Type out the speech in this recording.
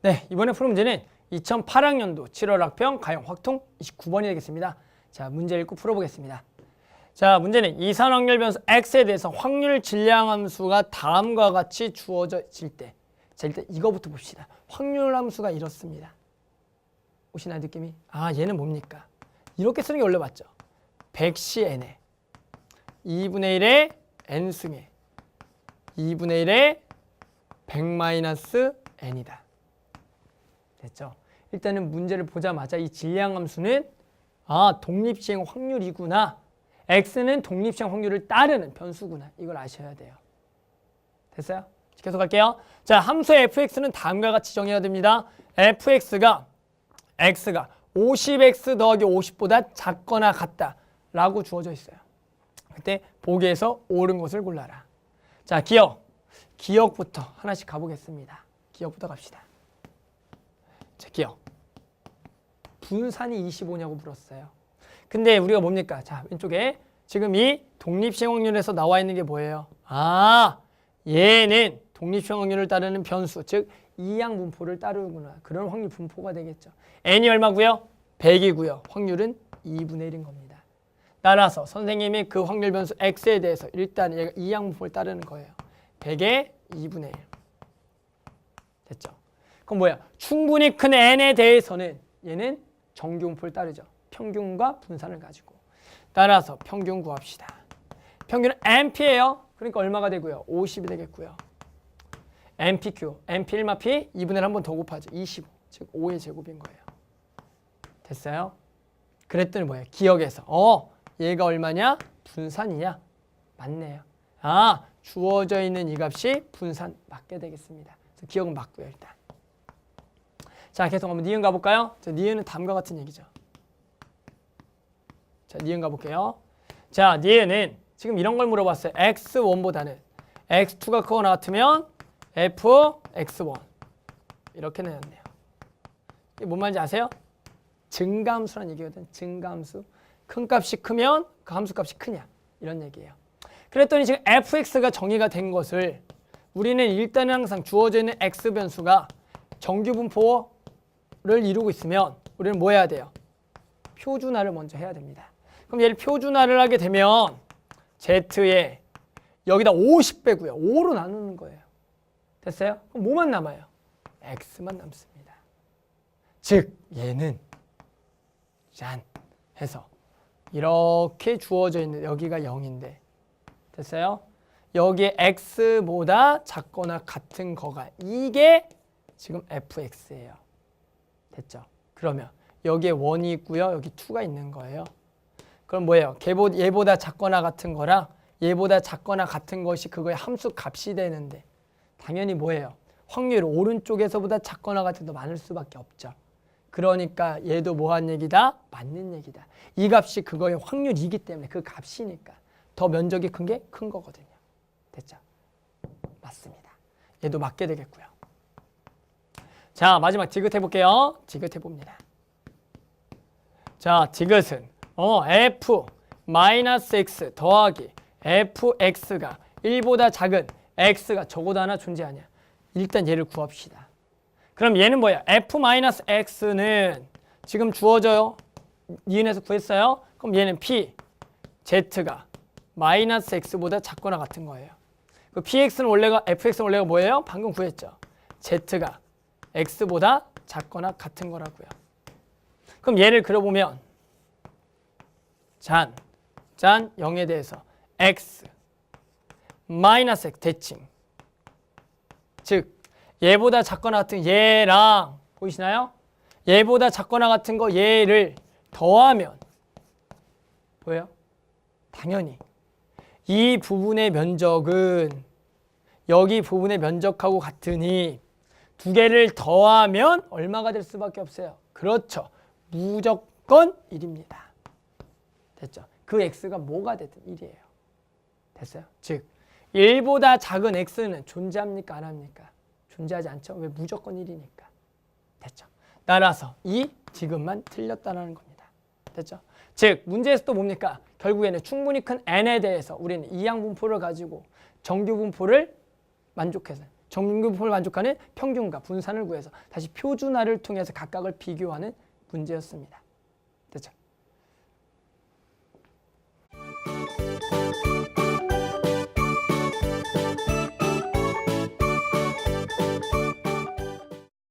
네, 이번에 푸는 문제는 2008학년도 7월 학평 가형 확통 29번이 되겠습니다. 자, 문제 읽고 풀어보겠습니다. 자, 문제는 이산 확률 변수 x에 대해서 확률 질량 함수가 다음과 같이 주어질 때. 자, 일단 이거부터 봅시다. 확률 함수가 이렇습니다. 오시나요, 느낌이? 아, 얘는 뭡니까? 이렇게 쓰는 게 원래 맞죠? 100시 n에 2분의 1의 n승에 2분의 1의 100 n이다. 됐죠? 일단은 문제를 보자마자 이 질량 함수는 아 독립시행 확률이구나. x는 독립시행 확률을 따르는 변수구나. 이걸 아셔야 돼요. 됐어요? 계속 할게요. 자 함수의 fx는 다음과 같이 정해야 됩니다. fx가 x가 50x 더하기 50보다 작거나 같다 라고 주어져 있어요. 그때 보기에서 옳은 것을 골라라. 자 기억. 기억부터 하나씩 가보겠습니다. 기억부터 갑시다. 자, 기억. 분산이 25냐고 물었어요. 근데 우리가 뭡니까? 자, 왼쪽에 지금 이 독립시행확률에서 나와 있는 게 뭐예요? 아, 얘는 독립시행확률을 따르는 변수, 즉 이양 분포를 따르구나. 그런 확률 분포가 되겠죠. n이 얼마고요? 100이고요. 확률은 2분의 1인 겁니다. 따라서 선생님이 그 확률 변수 x에 대해서 일단 얘가 이양 분포를 따르는 거예요. 100의 2분의 1. 됐죠? 그럼 뭐야? 충분히 큰 n에 대해서는 얘는 정규분포를 따르죠. 평균과 분산을 가지고. 따라서 평균 구합시다. 평균은 np예요. 그러니까 얼마가 되고요? 50이 되겠고요. npq, np 1마 p 2분의 1 한 번 더 곱하죠. 25, 즉 5의 제곱인 거예요. 됐어요? 그랬더니 뭐예요? 기억에서 어 얘가 얼마냐? 분산이냐? 맞네요. 아 주어져 있는 이 값이 분산 맞게 되겠습니다. 그래서 기억은 맞고요 일단. 자 계속 한번 니은 가볼까요? 자, 니은은 다음과 같은 얘기죠. 자 니은 가볼게요. 자 니은은 지금 이런 걸 물어봤어요. x1보다는 x2가 크거나 같으면 fx1 이렇게 내렸네요. 이게 뭔 말인지 아세요? 증가함수란 얘기거든. 증가함수. 큰 값이 크면 그 함수 값이 크냐 이런 얘기예요. 그랬더니 지금 fx가 정의가 된 것을 우리는 일단은 항상 주어져 있는 x 변수가 정규 분포 를 이루고 있으면 우리는 뭐 해야 돼요? 표준화를 먼저 해야 됩니다. 그럼 얘를 표준화를 하게 되면 z에 여기다 50 빼고요. 5로 나누는 거예요. 됐어요? 그럼 뭐만 남아요? x만 남습니다. 즉 얘는 짠 해서 이렇게 주어져 있는 여기가 0인데 됐어요? 여기에 x보다 작거나 같은 거가 이게 지금 fx예요. 됐죠? 그러면 여기에 1이 있고요. 여기 2가 있는 거예요. 그럼 뭐예요? 걔보, 얘보다 작거나 같은 거랑 얘보다 작거나 같은 것이 그거의 함수 값이 되는데 당연히 뭐예요? 확률 오른쪽에서보다 작거나 같은 더 많을 수밖에 없죠. 그러니까 얘도 뭐한 얘기다? 맞는 얘기다. 이 값이 그거의 확률이기 때문에 그 값이니까 더 면적이 큰 게큰 거거든요. 됐죠? 맞습니다. 얘도 맞게 되겠고요. 자 마지막 디귿 해 볼게요. 디귿 해 봅니다. 자 디귿은 어 f 마이너스 x 더하기 fx가 1보다 작은 x가 적어도 하나 존재하냐. 일단 얘를 구합시다. 그럼 얘는 뭐야? f-x는 지금 주어져요. 니은에서 구했어요. 그럼 얘는 p, z가 마이너스 x보다 작거나 같은 거예요. 그 px는 원래가 fx는 원래가 뭐예요? 방금 구했죠. z가 x보다 작거나 같은 거라고요. 그럼 얘를 그려보면 잔, 잔 0에 대해서 x 마이너스 x 대칭 즉 얘보다 작거나 같은 얘랑 보이시나요? 얘보다 작거나 같은 거 얘를 더하면 보여요? 당연히 이 부분의 면적은 여기 부분의 면적하고 같으니 두 개를 더하면 얼마가 될 수밖에 없어요. 그렇죠. 무조건 1입니다. 됐죠? 그 x가 뭐가 되든 1이에요. 됐어요? 즉 1보다 작은 x는 존재합니까? 안 합니까? 존재하지 않죠. 왜 무조건 1이니까. 됐죠. 따라서 이 지금만 틀렸다는 겁니다. 됐죠. 즉 문제에서 또 뭡니까? 결국에는 충분히 큰 n에 대해서 우리는 이항 분포를 가지고 정규 분포를 만족해서 정규분포를 만족하는 평균과 분산을 구해서 다시 표준화를 통해서 각각을 비교하는 문제였습니다.